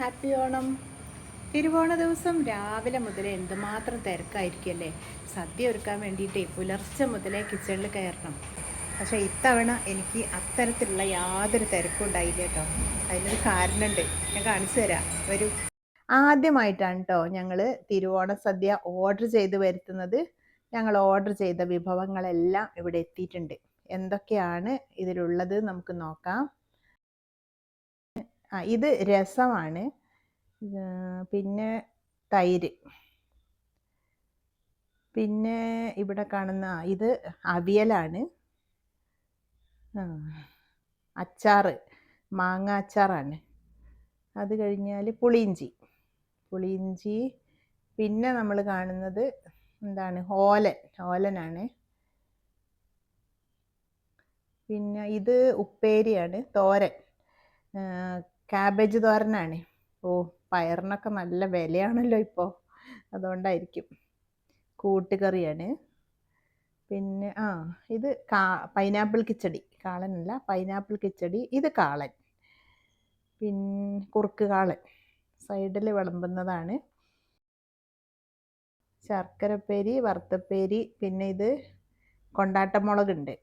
Happy Onam. തിരുവോണ ദിവസം രാവിലെ മുതലേ എന്തുമാത്രം തിരക്കായിരിക്കുമല്ലേ സദ്യ ഒരുക്കാൻ വേണ്ടിയിട്ടേ പുലർച്ചെ മുതലേ കിച്ചണിൽ കയറണം. പക്ഷേ ഇത്തവണ എനിക്ക് അത്തരത്തിലുള്ള യാതൊരു തിരക്കും ഉണ്ടായില്ല കേട്ടോ. അതിനൊരു കാരണമുണ്ട് ഞാൻ കാണിച്ചു തരാം. വരൂ ആദ്യമായിട്ടാണ് കേട്ടോ ഞങ്ങൾ തിരുവോണ സദ്യ ഓർഡർ ചെയ്ത് വരുത്തുന്നത്. ഞങ്ങൾ ഓർഡർ ചെയ്ത വിഭവങ്ങളെല്ലാം ഇവിടെ എത്തിയിട്ടുണ്ട്. എന്തൊക്കെയാണ് ഇതിലുള്ളത് നമുക്ക് നോക്കാം. ആ ഇത് രസമാണ്. പിന്നെ തൈര്. പിന്നെ ഇവിടെ കാണുന്ന ഇത് അവിയലാണ്. അച്ചാറ് മാങ്ങ അച്ചാറാണ്. അത് കഴിഞ്ഞാൽ പുളിയിഞ്ചി. പുളിയിഞ്ചി പിന്നെ നമ്മൾ കാണുന്നത് എന്താണ് ഓലൻ ഓലനാണ്. പിന്നെ ഇത് ഉപ്പേരിയാണ് തോരൻ. ആ, കാബേജ് തോരനാണ്. ഓ പയറിനൊക്കെ നല്ല വിലയാണല്ലോ ഇപ്പോൾ അതുകൊണ്ടായിരിക്കും. കൂട്ടുകറിയാണ്. പിന്നെ ആ ഇത് കാ പൈനാപ്പിൾ കിച്ചടി. കാളനല്ല പൈനാപ്പിൾ കിച്ചടി. ഇത് കാളൻ. പിന്നെ കുറുക്ക് കാളൻ. സൈഡിൽ വിളമ്പുന്നതാണ്. ശർക്കരപ്പേരി വറുത്തപ്പേരി പിന്നെ ഇത് കൊണ്ടാട്ടമുളകുണ്ട്.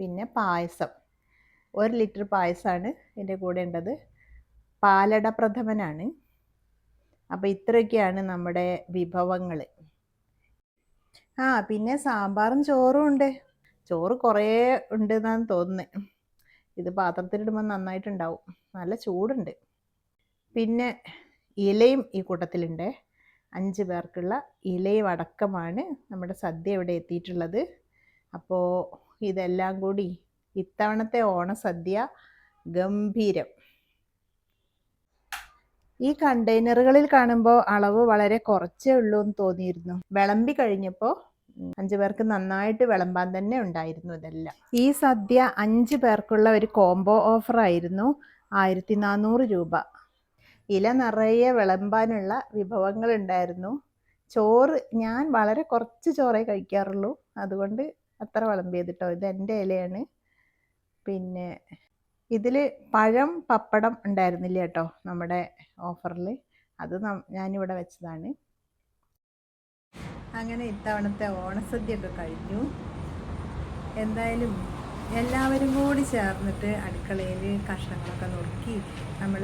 പിന്നെ പായസം. ഒരു ലിറ്റർ പായസമാണ് ഇതിന്റെ കൂടെ ഉള്ളത് പാലട പ്രഥമനാണ്. അപ്പോൾ ഇത്രയൊക്കെയാണ് നമ്മുടെ വിഭവങ്ങൾ ആ പിന്നെ സാമ്പാറും ചോറും ഉണ്ട്. ചോറ് കുറേ ഉണ്ട് എന്നാണ് തോന്നുന്നത് ഇത് പാത്രത്തിലിടുമ്പോൾ നന്നായിട്ടുണ്ടാവും. നല്ല ചൂടുണ്ട്. പിന്നെ ഇലയും ഈ കൂട്ടത്തിലുണ്ട്. അഞ്ച് പേർക്കുള്ള ഇലയും അടക്കമാണ് നമ്മുടെ സദ്യ ഇവിടെ എത്തിയിട്ടുള്ളത്. അപ്പോൾ ഇതെല്ലാം കൂടി ഇത്തവണത്തെ ഓണസദ്യ ഗംഭീരം. ഈ കണ്ടെയ്നറുകളിൽ കാണുമ്പോൾ അളവ് വളരെ കുറച്ചേ ഉള്ളൂ എന്ന് തോന്നിയിരുന്നു. വിളമ്പി കഴിഞ്ഞപ്പോൾ അഞ്ചു പേർക്ക് നന്നായിട്ട് വിളമ്പാൻ തന്നെ ഉണ്ടായിരുന്നു ഇതെല്ലാം. ഈ സദ്യ അഞ്ച് പേർക്കുള്ള ഒരു കോംബോ ഓഫർ ആയിരുന്നു ആയിരത്തി നാനൂറ് രൂപ. ഇല നിറയെ വിളമ്പാനുള്ള വിഭവങ്ങൾ ഉണ്ടായിരുന്നു. ചോറ് ഞാൻ വളരെ കുറച്ച് ചോറേ കഴിക്കാറുള്ളൂ. അതുകൊണ്ട് അത്ര വിളമ്പിയത് കേട്ടോ ഇത് എന്റെ ഇലയാണ്. പിന്നെ ഇതിൽ പഴം പപ്പടം ഉണ്ടായിരുന്നില്ല കേട്ടോ നമ്മുടെ ഓഫറിൽ അത് ഞാനിവിടെ വെച്ചതാണ്. അങ്ങനെ ഇത്തവണത്തെ ഓണസദ്യയൊക്കെ കഴിഞ്ഞു. എന്തായാലും എല്ലാവരും കൂടി ചേർന്നിട്ട് അടുക്കളയിൽ കഷ്ണങ്ങളൊക്കെ നുറുക്കി നമ്മൾ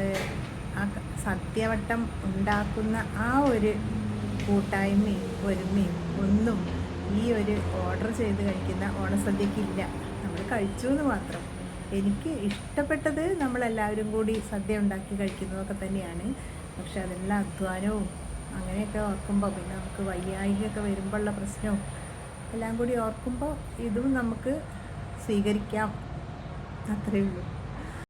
ആ സദ്യവട്ടം ഉണ്ടാക്കുന്ന ആ ഒരു കൂട്ടായ്മയും ഒരുമയും ഒന്നും ഈ ഒരു ഓർഡർ ചെയ്ത് കഴിക്കുന്ന ഓണസദ്യക്കില്ല. കഴിച്ചു എന്ന് മാത്രം. എനിക്ക് ഇഷ്ടപ്പെട്ടത് നമ്മളെല്ലാവരും കൂടി സദ്യ ഉണ്ടാക്കി കഴിക്കുന്നതൊക്കെ തന്നെയാണ്. പക്ഷെ അതെല്ലാം അധ്വാനവും അങ്ങനെയൊക്കെ ഓർക്കുമ്പോൾ പിന്നെ നമുക്ക് വയ്യായികയൊക്കെ വരുമ്പോഴുള്ള പ്രശ്നവും എല്ലാം കൂടി ഓർക്കുമ്പോൾ ഇതും നമുക്ക് സ്വീകരിക്കാം. അത്രയേ ഉള്ളൂ.